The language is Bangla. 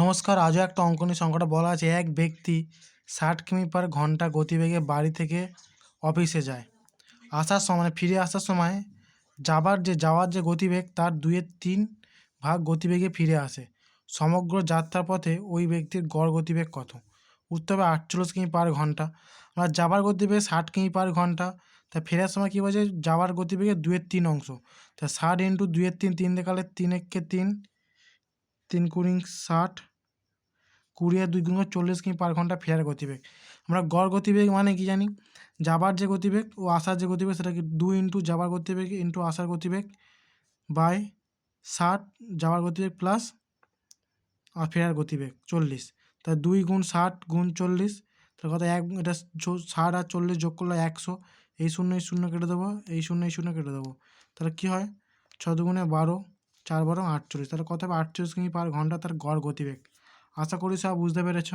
নমস্কার, আজও একটা অঙ্কনী সংখ্যাটা বলা আছে। এক ব্যক্তি ষাট কিমি পার ঘণ্টা গতিবেগে বাড়ি থেকে অফিসে যায়। আসার সময় মানে ফিরে আসার সময় যাবার যে, যাওয়ার যে গতিবেগ, তার দুইয়ের তিন ভাগ গতিবেগে ফিরে আসে। সমগ্র যাত্রার পথে ওই ব্যক্তির গড় গতিবেগ কত? উত্তর হবে আটচল্লিশ কিমি পার ঘণ্টা। আর যাবার গতিবেগ ষাট কিমি পার ঘণ্টা, তা ফেরার সময় কী বলছে যাওয়ার গতিবেগে দুয়ের তিন অংশ। তা ষাট ইন্টু দুইয়ের তিন তিন দেখালে তিন একে তিন তিন কুড়ি ষাট কুড়ি আর দুই গুণ চল্লিশ কিমি পার ঘণ্টা ফেরার গতিবেগ। আমরা গড় গতিবেগ মানে কি জানি? যাবার যে গতিবেগ ও আসার যে গতিবেগ, সেটাকে দুই ইন্টু যাবার গতিবেগ ইন্টু আসার গতিবেগ বাই ষাট যাওয়ার গতিবেগ প্লাস আর ফেরার গতিবেগ চল্লিশ। তা দুই গুণ ষাট গুণ চল্লিশ, তার কথা এক, এটা ষাট আর চল্লিশ যোগ করলে একশো। এই শূন্য এই শূন্য কেটে দেবো, এই শূন্য এই শূন্য কেটে দেবো। তাহলে কী হয়? ছ দুগুণে বারো, চার বারো, আটচল্লিশ। তাহলে কত হবে? আটচল্লিশ কিমি পার ঘণ্টা তার গড় গতিবেগ। আশা করি সব বুঝতে পেরেছ।